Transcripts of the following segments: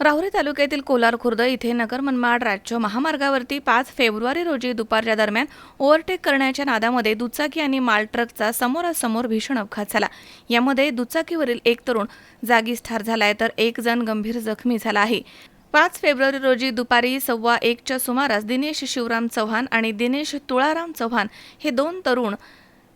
राहुरी तालुक्यातील कोलार खुर्द इथे नगर मनमाड राज्य महामार्गावरती पाच फेब्रुवारी रोजी दुपारच्या दरम्यान ओव्हरटेक करण्याच्या नादामध्ये दुचाकी आणि माल ट्रकचा समोरासमोर भीषण अपघात झाला. यामध्ये दुचाकीवरील एक तरुण जागीच ठार झालाय तर एक जण गंभीर जखमी झाला आहे. पाच फेब्रुवारी रोजी दुपारी सव्वा एकच्या सुमारास दिनेश शिवराम चव्हाण आणि दिनेश तुळाराम चव्हाण हे दोन तरुण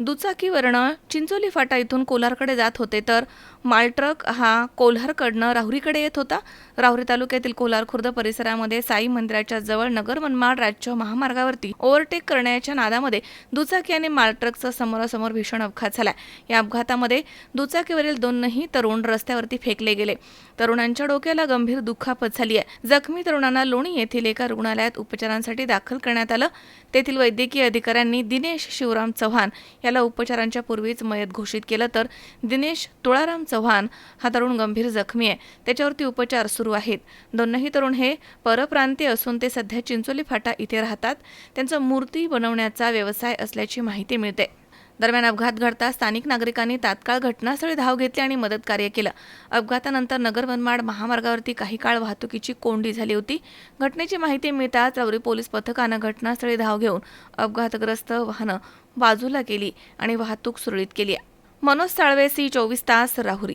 दुचाकीवरनं चिंचोली फाटा इथून कोल्हारकडे जात होते. तर मालट्रक हा कोल्हारकडनं राहुरीकडे येत होता. राहुरी तालुक्यातील कोल्हार खुर्द परिसरामध्ये साई मंदिराच्या जवळ नगर मनमाड राज्य महामार्गावरती ओव्हरटेक करण्याच्या नादामध्ये दुचाकी आणि मालट्रकचा समोरासमोर भीषण अपघात झाला. या अपघातामध्ये दुचाकीवरील दोनही तरुण रस्त्यावरती फेकले गेले. तरुणांच्या डोक्याला गंभीर दुखापत झाली आहे. जखमी तरुणांना लोणी येथील एका रुग्णालयात उपचारांसाठी दाखल करण्यात आलं. तेथील वैद्यकीय अधिकाऱ्यांनी दिनेश शिवराम चव्हाण याला उपचारांच्या पूर्वीच मयत घोषित केलं तर दिनेश तुळाराम चव्हाण हा तरुण गंभीर जखमी आहे. त्याच्यावरती उपचार सुरू आहेत. दोनही तरुण हे परप्रांतीय असून ते सध्या चिंचोली फाटा इथे राहतात. त्यांचा मूर्ती बनवण्याचा व्यवसाय असल्याची माहिती मिळते. दरम्यान अपघात घडता स्थानिक नागरिकांनी तात्काळ घटनास्थळी धाव घेतली आणि मदत कार्य केलं. अपघातानंतर नगर मनमाड महामार्गावरती काही काळ वाहतुकीची कोंडी झाली होती. घटनेची माहिती मिळताच रावरी पोलीस पथकानं घटनास्थळी धाव घेऊन अपघातग्रस्त वाहनं बाजूला केली आणि वाहतूक सुरळीत केली. मनोज साळवे सी चोवीस तास राहुरी.